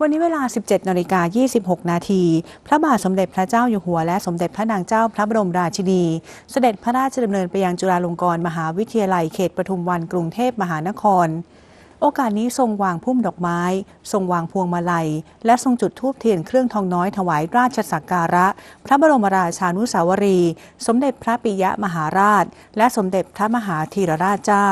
วันนี้เวลา 17นาฬิกา26 นาที พระบาทสมเด็จพระเจ้าอยู่หัว และสมเด็จพระนางเจ้าพระบรมราชินี เสด็จพระราชดำเนินไปยังจุฬาลงกรณ์มหาวิทยาลัยเขตปทุมวันกรุงเทพมหานคร โอกาสนี้ทรงวางพุ่มดอกไม้ ทรงวางพวงมาลัย และทรงจุดธูปเทียนเครื่องทองน้อยถวายราชสักการะ พระบรมราชานุสาวรีย์สมเด็จพระปิยมหาราช และสมเด็จพระมหาธีรราชเจ้า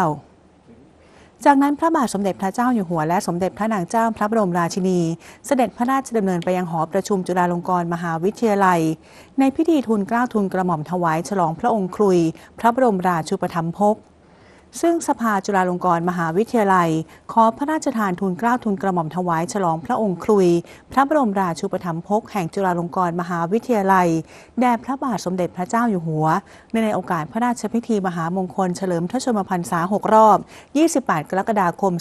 จากนั้นพระบาทสมเด็จพระเจ้าอยู่หัวและสมเด็จพระนางเจ้าพระบรมราชินี เสด็จพระราชดำเนินไปยังหอประชุมจุฬาลงกรณ์มหาวิทยาลัย ในพิธีทูลเกล้าทูลกระหม่อมถวายฉลองพระองค์ครุย พระบรมราชูปถัมภก ซึ่งสภาจุฬาลงกรณ์มหาวิทยาลัย ขอพระราชทานทุนเกล้าทุนกระหม่อมถวายฉลองพระองค์ครุย พระบรมราชูปถัมภกแห่งจุฬาลงกรณ์มหาวิทยาลัย แด่พระบาทสมเด็จพระเจ้าอยู่หัว ในในโอกาสพระราชพิธีมหามงคลเฉลิมพระชนมพรรษา 6 รอบ 28 กรกฎาคม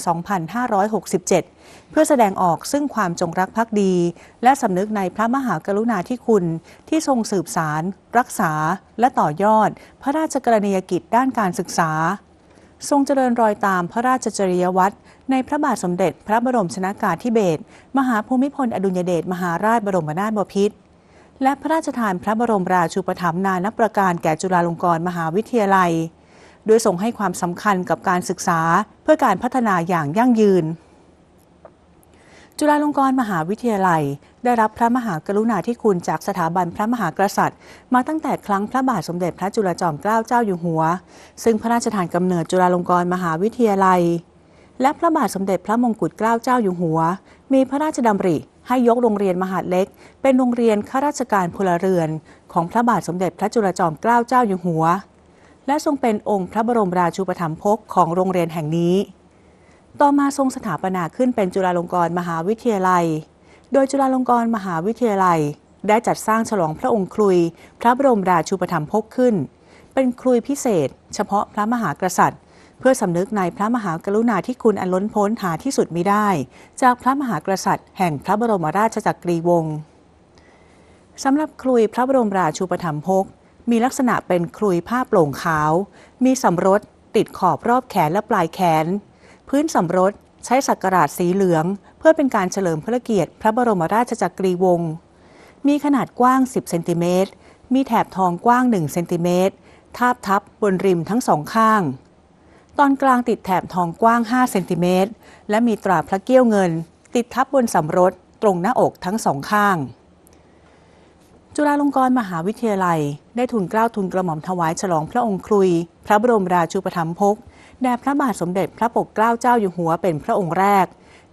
2567 เพื่อแสดงออกซึ่งความจงรักภักดี และสำนึกในพระมหากรุณาธิคุณ ที่ทรงสืบสาร รักษา และต่อยอด พระราชกรณียกิจด้านการศึกษา ทรงเจริญรอยตามพระราชจริยวัตรในพระบาทสมเด็จพระบรมชนากาธิเบศรมหาภูมิพลอดุลยเดชมหาราชบรมนาถบพิตรและพระราชทานพระบรมราชูปถัมภ์นานับประการแก่จุฬาลงกรณ์มหาวิทยาลัย โดยทรงให้ความสำคัญกับการศึกษาเพื่อการพัฒนาอย่างยั่งยืน จุฬาลงกรณ์มหาวิทยาลัย ได้รับพระมหากรุณาธิคุณจากสถาบันพระมหากษัตริย์ มาตั้งแต่ครั้งพระบาทสมเด็จพระจุลจอมเกล้าเจ้าอยู่หัว ซึ่งพระราชทานกำเนิดจุฬาลงกรณ์มหาวิทยาลัย และพระบาทสมเด็จพระมงกุฎเกล้าเจ้าอยู่หัว มีพระราชดำริให้ยกโรงเรียนมหาดเล็ก เป็นโรงเรียนข้าราชการพลเรือน ของพระบาทสมเด็จพระจุลจอมเกล้าเจ้าอยู่หัว และทรงเป็นองค์พระบรมราชูปถัมภกของโรงเรียนแห่งนี้ ต่อมาทรงสถาปนาขึ้นเป็นจุฬาลงกรณ์มหาวิทยาลัย โดยจุฬาลงกรณ์มหาวิทยาลัย ได้จัดสร้างฉลองพระองค์ครุย พระบรมราชูปถัมภกขึ้น เป็นครุยพิเศษ เฉพาะพระมหากษัตริย์ เพื่อสำนึกในพระมหากรุณาธิคุณอันล้นพ้นหาที่สุดมิได้ จากพระมหากษัตริย์ แห่งพระบรมราชจักรีวงศ์สำหรับครุยพระบรมราชูปถัมภกมีลักษณะเป็นครุยผ้าโปร่งขาว มีสำรดติดขอบรอบแขนและปลายแขน พื้นสำรดใช้สักการะสีเหลือง เพื่อเป็นการเฉลิมพระเกียรติพระบรมราชจักรีวงศ์มีขนาดกว้าง 10 เซนติเมตร มีแถบทองกว้าง 1 เซนติเมตร ทาบทับบนริมทั้งสองข้าง ตอนกลางติดแถบทองกว้าง 5 เซนติเมตร และมีตราพระเกี้ยวเงิน ติดทับบนสำรดตรงหน้าอกทั้งสองข้าง จุฬาลงกรณ์มหาวิทยาลัย ได้ทุนเกล้าทุนกระหม่อมถวายฉลองพระองค์ครุย พระบรมราชูปถัมภก แด่พระบาทสมเด็จพระปกเกล้าเจ้าอยู่หัวเป็นพระองค์แรก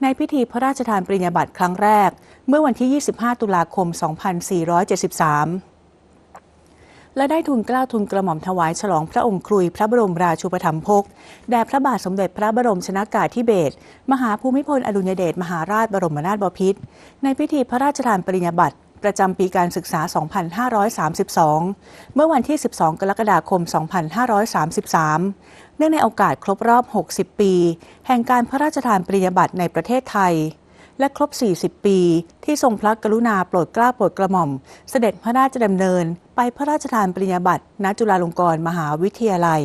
ในพิธีพระราชทานปริญญาบัตรครั้งแรก เมื่อวันที่ 25 ตุลาคม 2473 และได้ทุนเกล้าทุนกระหม่อมถวายฉลองพระองค์ครุยพระบรมราชูปถัมภกแด่พระบาทสมเด็จพระบรมชนากาธิเบศรมหาภูมิพลอดุลยเดชมหาราชบรมนาถบพิตรในพิธีพระราชทานปริญญาบัตรประจำปีการศึกษา 2532 เมื่อวันที่ 12 กรกฎาคม 2533 เนื่องในโอกาสครบรอบ 60 ปี แห่งการพระราชทานปริญญาบัตรในประเทศไทย และครบ 40 ปี ที่ทรงพระกรุณาโปรดเกล้าโปรดกระหม่อม เสด็จพระราชดำเนิน ไปพระราชทานปริญญาบัตรณจุฬาลงกรณ์มหาวิทยาลัย